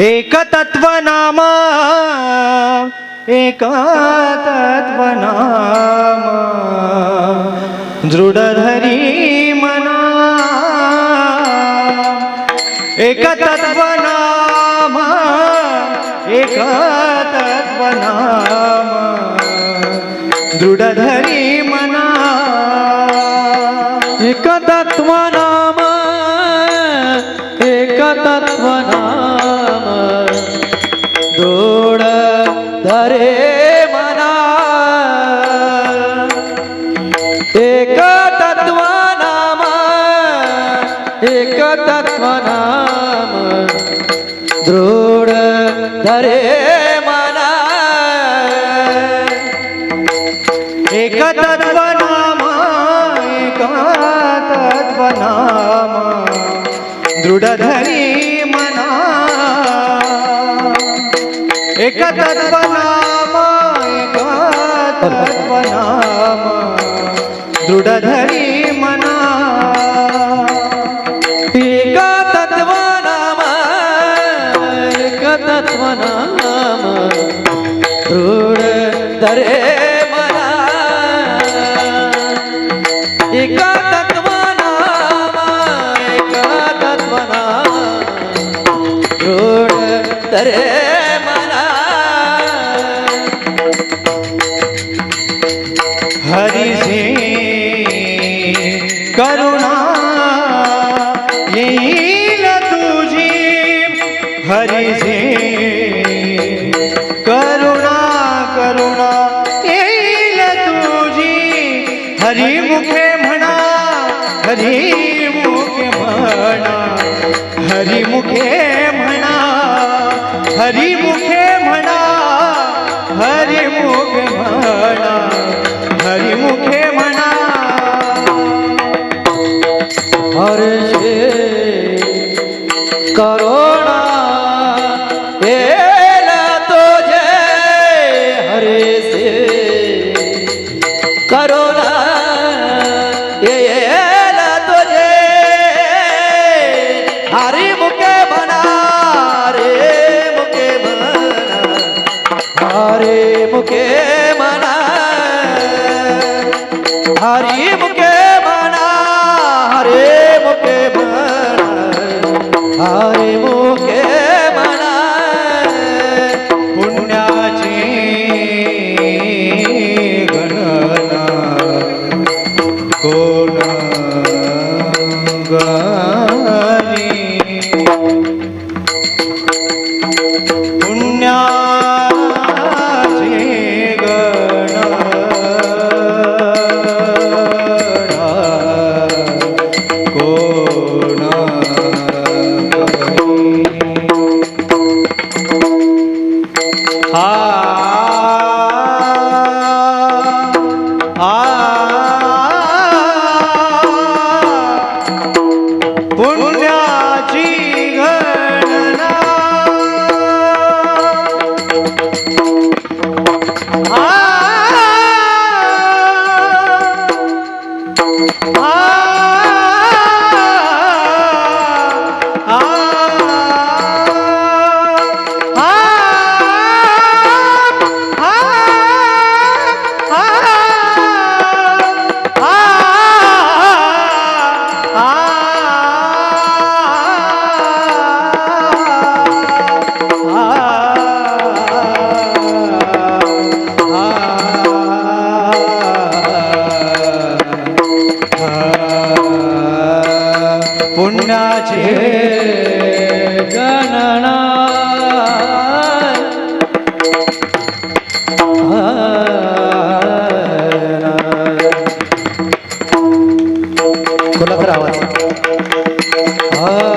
एक तत्व नाम एक तत्व नाम. दृढ धरी मना. एक तत्व नाम एक तत्व नाम. दृढ धरी मना. एक तत्व नाम एक तत्व धरे मना। एक तत्व नाम एक तत्व नाम दृढ धरे मना। एक तत्व नाम एक तत्व नाम दृढ धरी एक तत्व नाम एक तत्व नाम दृढ धरी मना एक तत्व नाम एक तत्व नाम दृढ धरे हरिमुखे म्हणा हरिमुखे म्हणा हरिमुखे म्हणा हर्षे करुणा येल तुझे हरिसे करुणा येल तुझे हरी Ah! 아.